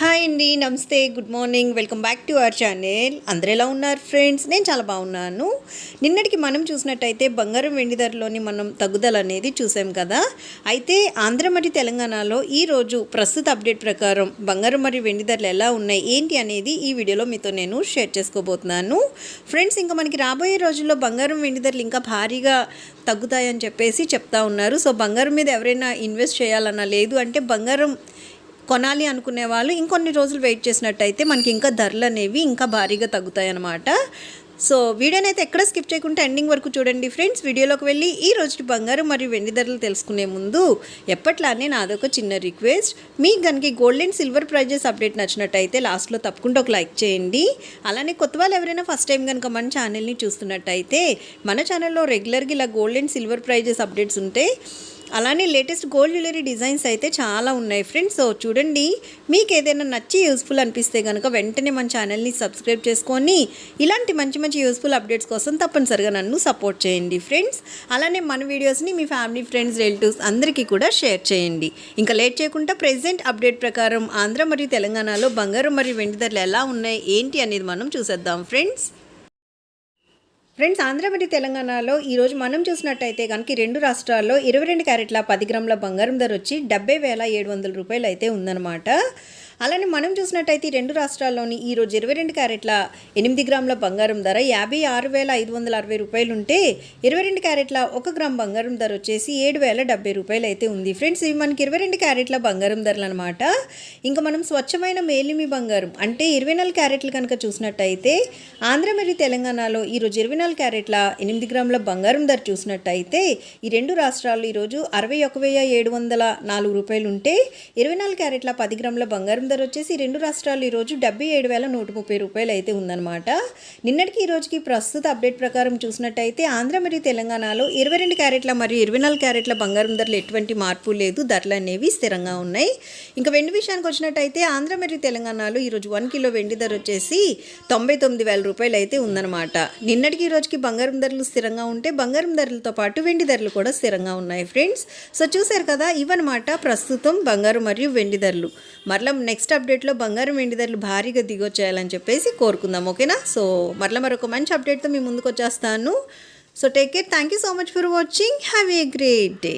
Hi అండి నమస్తే good morning. Welcome back to our channel. అందరు ఎలా ఉన్నారు ఫ్రెండ్స్? నేను చాలా బాగున్నాను. నిన్నటికి మనం చూసినట్టయితే బంగారం వెండి ధరలోని మనం తగ్గుదల అనేది చూసాం కదా. అయితే ఆంధ్ర మరియు తెలంగాణలో ఈరోజు ప్రస్తుత అప్డేట్ ప్రకారం బంగారం మరియు వెండి ధరలు ఎలా ఉన్నాయి ఏంటి అనేది ఈ వీడియోలో మీతో నేను షేర్ చేసుకోబోతున్నాను. ఫ్రెండ్స్ ఇంకా మనకి రాబోయే రోజుల్లో బంగారం వెండి ధరలు ఇంకా భారీగా తగ్గుతాయని చెప్పేసి చెప్తా ఉన్నారు. సో బంగారం మీద ఎవరైనా ఇన్వెస్ట్ చేయాలన్నా లేదు అంటే బంగారం కొనాలి అనుకునే వాళ్ళు ఇంకొన్ని రోజులు వెయిట్ చేసినట్టయితే మనకి ఇంకా ధరలు అనేవి ఇంకా భారీగా తగ్గుతాయి అన్నమాట సో వీడియోని అయితే ఎక్కడ స్కిప్ చేయకుండా ఎండింగ్ వరకు చూడండి ఫ్రెండ్స్. వీడియోలోకి వెళ్ళి ఈ రోజు బంగారం మరియు వెండి ధరలు తెలుసుకునే ముందు ఎప్పట్లానే నాదొక చిన్న రిక్వెస్ట్. మీకు కనుక gold and silver prizes update నచ్చినట్టయితే లాస్ట్లో తప్పకుండా ఒక లైక్ చేయండి. అలానే కొత్త వాళ్ళు ఎవరైనా ఫస్ట్ టైం కనుక మన ఛానల్ని చూస్తున్నట్టయితే మన ఛానల్లో రెగ్యులర్గా ఇలా gold and silver prices updates ఉంటే అలానే లేటెస్ట్ గోల్డ్ జ్యువెలరీ డిజైన్స్ అయితే చాలా ఉన్నాయి ఫ్రెండ్స్. సో చూడండి మీకు ఏదైనా నచ్చి యూస్ఫుల్ అనిపిస్తే కనుక వెంటనే మన ఛానల్ని సబ్స్క్రైబ్ చేసుకొని ఇలాంటి మంచి మంచి యూస్ఫుల్ అప్డేట్స్ కోసం తప్పనిసరిగా నన్ను సపోర్ట్ చేయండి ఫ్రెండ్స్. అలానే మన వీడియోస్ని మీ ఫ్యామిలీ ఫ్రెండ్స్ రిలేటివ్స్ అందరికీ కూడా షేర్ చేయండి. ఇంకా లేట్ చేయకుండా ప్రెసెంట్ అప్డేట్ ప్రకారం ఆంధ్ర మరియు తెలంగాణలో బంగారం మరియు వెండి ధరలు ఎలా ఉన్నాయి ఏంటి అనేది మనం చూసేద్దాం ఫ్రెండ్స్. ఫ్రెండ్స్ ఆంధ్ర మరియు తెలంగాణలో ఈరోజు మనం చూసినట్టయితే కనుక రెండు రాష్ట్రాల్లో ఇరవై రెండు క్యారెట్ల పది గ్రాముల బంగారం ధర వచ్చి డెబ్బై వేల ఏడు వందల రూపాయలు అయితే ఉందన్నమాట. అలానే మనం చూసినట్టయితే రెండు రాష్ట్రాల్లోని ఈరోజు ఇరవై రెండు క్యారెట్ల ఎనిమిది గ్రాముల బంగారం ధర యాభై ఆరు వేల ఐదు వందల అరవై రూపాయలు ఉంటే ఇరవై రెండు క్యారెట్ల ఒక గ్రామ్ బంగారం ధర వచ్చేసి ఏడు వేల డెబ్బై రూపాయలు అయితే ఉంది. ఫ్రెండ్స్ ఇవి మనకి ఇరవై రెండు క్యారెట్ల బంగారం ధరలు అనమాట ఇంకా మనం స్వచ్ఛమైన మేలిమి బంగారం అంటే ఇరవై నాలుగు క్యారెట్లు కనుక చూసినట్టయితే ఆంధ్ర మరియు తెలంగాణలో ఈరోజు ఇరవై నాలుగు క్యారెట్ల ఎనిమిది గ్రాముల బంగారం ధర చూసినట్టయితే ఈ రెండు రాష్ట్రాల్లో ఈరోజు అరవై ఒక వెయ్యి ఏడు వందల నాలుగు రూపాయలు ఉంటే ఇరవై నాలుగు క్యారెట్ల పది గ్రాముల బంగారం ధర వచ్చేసి రెండు రాష్ట్రాలు ఈరోజు డెబ్బై ఏడు వేల నూట ముప్పై రూపాయలు అయితే ఉందన్నమాట. నిన్నటికి ఈ రోజుకి ప్రస్తుత అప్డేట్ ప్రకారం చూసినట్టయితే ఆంధ్ర మరియు తెలంగాణలో ఇరవై రెండు క్యారెట్ల మరియు ఇరవై నాలుగు క్యారెట్ల బంగారం ధరలు ఎటువంటి మార్పు లేదు. ధరలు అనేవి స్థిరంగా ఉన్నాయి. ఇంకా వెండి విషయానికి వచ్చినట్టయితే ఆంధ్ర మరియు తెలంగాణలో ఈరోజు వన్ కిలో వెండి ధర వచ్చేసి తొంభై తొమ్మిది వేల రూపాయలు అయితే ఉందన్నమాట. నిన్నటికి ఈ రోజుకి బంగారం ధరలు స్థిరంగా ఉంటే బంగారం ధరలతో పాటు వెండి ధరలు కూడా స్థిరంగా ఉన్నాయి ఫ్రెండ్స్. సో చూశారు కదా ఇవన్నమాట ప్రస్తుతం బంగారం మరియు వెండి ధరలు. మరలా నెక్స్ట్ అప్డేట్లో బంగారం వెండి ధరలు భారీగా దిగొచ్చేయాలని చెప్పేసి కోరుకుందాం ఓకేనా? సో మరలా మరొక మంచి అప్డేట్తో మీ ముందుకు వచ్చేస్తాను so take care thank you so much for watching have a great day